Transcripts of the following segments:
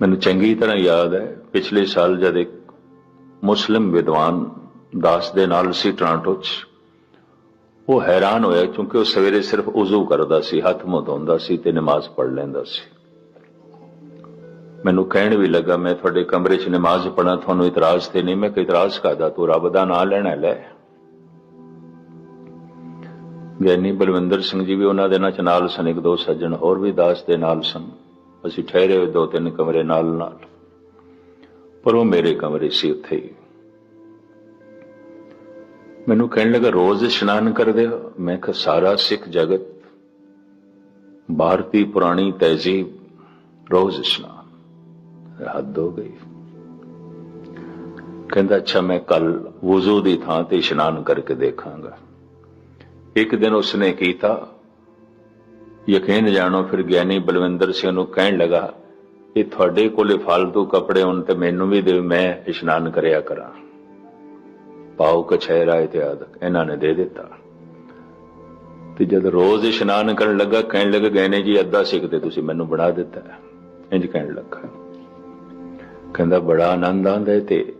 ਮੈਨੂੰ ਚੰਗੀ ਤਰ੍ਹਾਂ ਯਾਦ ਹੈ, ਪਿਛਲੇ ਸਾਲ ਜਦ ਇੱਕ ਮੁਸਲਿਮ ਵਿਦਵਾਨ ਦਾਸ ਦੇ ਨਾਲ ਸੀ ਟ੍ਰਾਂਟੋ 'ਚ। ਉਹ ਹੈਰਾਨ ਹੋਇਆ ਕਿਉਂਕਿ ਉਹ ਸਵੇਰੇ ਸਿਰਫ ਉਜ਼ੂ ਕਰਦਾ ਸੀ, ਹੱਥ ਮੁੰਹ ਧੋਂਦਾ ਸੀ ਤੇ ਨਮਾਜ਼ ਪੜ੍ਹ ਲੈਂਦਾ ਸੀ। ਮੈਨੂੰ ਕਹਿਣ ਵੀ ਲੱਗਾ, ਮੈਂ ਤੁਹਾਡੇ ਕਮਰੇ 'ਚ ਨਮਾਜ਼ ਪੜਾਂ ਤੁਹਾਨੂੰ ਇਤਰਾਜ਼ ਤੇ ਨਹੀਂ, ਮੈਂ ਕਿ ਇਤਰਾਜ਼ ਕਰਦਾ ਤੂੰ ਰੱਬ ਦਾ ਨਾਮ ਲੈਣਾ, ਲੈ। ਗਿਆਨੀ ਬਲਵਿੰਦਰ ਸਿੰਘ ਜੀ ਵੀ ਉਹਨਾਂ ਦੇ ਨਾਲ ਚ ਨਾਲ ਸਨ, ਇੱਕ ਦੋ ਸੱਜਣ ਹੋਰ ਵੀ ਦਾਸ ਦੇ ਨਾਲ ਸਨ। ਅਸੀਂ ਠਹਿਰੇ ਹੋਏ ਦੋ ਤਿੰਨ ਕਮਰੇ ਨਾਲ ਨਾਲ, ਪਰ ਉਹ ਮੇਰੇ ਕਮਰੇ ਸੀ ਉੱਥੇ ਹੀ। ਮੈਨੂੰ ਕਹਿਣ ਲੱਗਾ, ਰੋਜ਼ ਇਸ਼ਨਾਨ ਕਰਦੇ ਹੋ? ਮੈਂ ਕਿਹਾ, ਸਾਰਾ ਸਿੱਖ ਜਗਤ, ਭਾਰਤੀ ਪੁਰਾਣੀ ਤਹਿਜ਼ੀਬ, ਰੋਜ਼ ਇਸ਼ਨਾਨ। ਹੱਦ ਹੋ ਗਈ। ਕਹਿੰਦਾ, ਅੱਛਾ, ਮੈਂ ਕੱਲ ਵਜ਼ੂ ਦੀ ਥਾਂ ਤੇ ਇਸ਼ਨਾਨ ਕਰਕੇ ਦੇਖਾਂਗਾ। ਇੱਕ ਦਿਨ ਉਸਨੇ ਕੀਤਾ ਯਕੀਨ ਜਾਣੋ, ਫਿਰ ਗਿਆਨੀ ਬਲਵਿੰਦਰ ਸਿੰਘ ਨੂੰ ਕਹਿਣ ਲੱਗਾ ਇਹ ਤੁਹਾਡੇ ਕੋਲੇ ਫालतू ਕੱਪੜੇ ਹੋਣ ਤੇ ਮੈਨੂੰ ਵੀ ਦੇ, ਮੈਂ ਇਸ਼ਨਾਨ ਕਰਿਆ ਕਰਾਂ। ਪਾਉ ਕਛਹਿਰਾ ਇਤਿਆਦ ਇਹਨਾਂ ਨੇ ਦੇ ਦਿੱਤਾ। ਤੇ ਜਦ ਰੋਜ਼ ਇਸ਼ਨਾਨ ਕਰਨ ਲੱਗਾ, ਕਹਿਣ ਲੱਗਾ ਗਹਿਣੇ ਜੀ, ਅੱਧਾ ਸਿੱਖ ਤੇ ਤੁਸੀਂ ਮੈਨੂੰ ਬਣਾ ਦਿੱਤਾ ਇੰਜ ਕਹਿਣ ਲੱਗਾ। ਕਹਿੰਦਾ, ਬੜਾ ਆਨੰਦ ਆਉਂਦਾ ਹੈ ਤੇ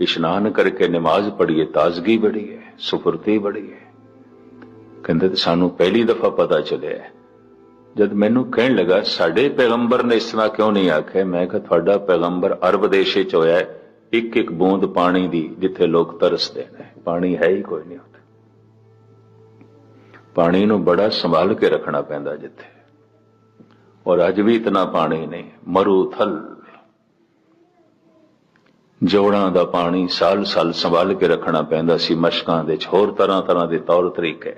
ਇਸ਼ਨਾਨ ਕਰਕੇ ਨਮਾਜ਼ ਪੜ੍ਹੀਏ, ਤਾਜ਼ਗੀ ਬੜੀ ਹੈ, ਸੁਫਰਤੀ ਬੜੀ ਹੈ। ਕਹਿੰਦੇ, ਤੇ ਸਾਨੂੰ ਪਹਿਲੀ ਦਫਾ ਪਤਾ ਚੱਲਿਆ ਜਦ ਮੈਨੂੰ ਕਹਿਣ ਲੱਗਾ, ਸਾਡੇ ਪੈਗੰਬਰ ਨੇ ਇਸ ਤਰ੍ਹਾਂ ਕਿਉਂ ਨਹੀਂ ਆਖਿਆ? ਮੈਂ ਕਿਹਾ, ਤੁਹਾਡਾ ਪੈਗੰਬਰ ਅਰਬ ਦੇਸ਼ੇ ਚ ਹੋਇਆ ਇੱਕ ਇੱਕ ਬੂੰਦ ਪਾਣੀ ਦੀ ਜਿੱਥੇ ਲੋਕ ਤਰਸਦੇ ਨੇ। ਪਾਣੀ ਹੈ ਹੀ ਕੋਈ ਨਹੀਂ ਉੱਥੇ। ਪਾਣੀ ਨੂੰ ਬੜਾ ਸੰਭਾਲ ਕੇ ਰੱਖਣਾ ਪੈਂਦਾ ਜਿੱਥੇ। ਔਰ ਅੱਜ ਵੀ ਇਤਨਾ ਪਾਣੀ ਨਹੀਂ ਮਰੂਥਲ ਜੋੜਾਂ ਦਾ ਪਾਣੀ ਸਾਲ ਸਾਲ ਸੰਭਾਲ ਕੇ ਰੱਖਣਾ ਪੈਂਦਾ ਸੀ। ਮਸ਼ਕਾਂ ਦੇ ਚ ਹੋਰ ਤਰ੍ਹਾਂ ਤਰ੍ਹਾਂ ਦੇ ਤੌਰ ਤਰੀਕੇ।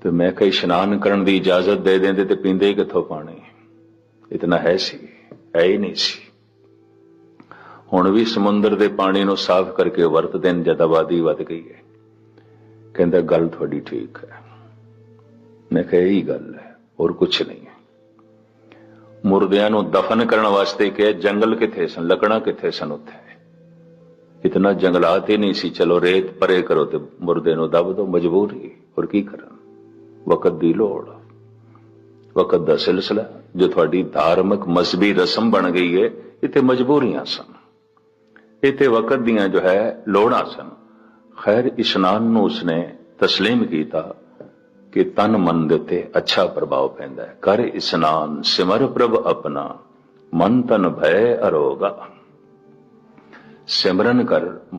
ਤੇ ਮੈਂ ਕਿਹਾ, ਇਸ਼ਨਾਨ ਕਰਨ ਦੀ ਇਜਾਜ਼ਤ ਦੇ ਦਿੰਦੇ ਤੇ ਪੀਂਦੇ ਹੀ ਕਿੱਥੋਂ ਪਾਣੀ ਇਤਨਾ ਹੈ ਸੀ, ਹੈ ਹੀ ਨਹੀਂ ਸੀ। ਹੁਣ ਵੀ ਸਮੁੰਦਰ ਦੇ ਪਾਣੀ ਨੂੰ ਸਾਫ਼ ਕਰਕੇ ਵਰਤਦੇ ਨੇ ਜਦ ਆਬਾਦੀ ਵੱਧ ਗਈ ਹੈ। ਕਹਿੰਦਾ, ਗੱਲ ਤੁਹਾਡੀ ਠੀਕ ਹੈ। ਮੈਂ ਕਿਹਾ, ਇਹੀ ਗੱਲ ਹੈ, ਹੋਰ ਕੁਝ ਨਹੀਂ ਹੈ। ਮੁਰਦਿਆਂ ਨੂੰ ਦਫਨ ਕਰਨ ਵਾਸਤੇ ਕਿਹਾ, ਜੰਗਲ ਕਿੱਥੇ ਸਨ, ਲੱਕੜਾਂ ਕਿੱਥੇ ਸਨ ਉੱਥੇ? ਇਤਨਾ ਜੰਗਲਾਤ ਹੀ ਨਹੀਂ ਸੀ, ਚਲੋ ਰੇਤ ਪਰੇ ਕਰੋ ਤੇ ਮੁਰਦੇ ਨੂੰ ਦਬ ਦੋ, ਮਜਬੂਰੀ, ਹੋਰ ਕੀ ਕਰਾਂ? ਵਕਤ ਦੀ ਲੋੜ। ਵਕਤ ਦਾ ਸਿਲਸਿਲਾ, ਜੋ ਤੁਹਾਡੀ ਧਾਰਮਿਕ ਮਸਬੀ ਰਸਮ ਬਣ ਗਈ ਹੈ ਇਤੇ ਮਜਬੂਰੀਆਂ ਸਨ। ਇਤੇ ਵਕਤ ਦੀਆਂ ਜੋ ਹੈ, ਲੋੜਾਂ ਸਨ। ਖੈਰ ਇਸ਼ਨਾਨ ਨੂੰ ਉਸਨੇ ਤਸਲੀਮ ਕੀਤਾ ਕਿ ਤਨ ਮਨ ਦੇ ਉੱਤੇ ਅੱਛਾ ਪ੍ਰਭਾਵ ਪੈਂਦਾ ਹੈ। ਕਰ ਇਸ਼ਨਾਨ, ਸਿਮਰ ਪ੍ਰਭ ਆਪਣਾ, ਮਨ ਤਨ ਭੈ ਅਰੋਗਾ। ਸਿਮਰਨ ਕਰ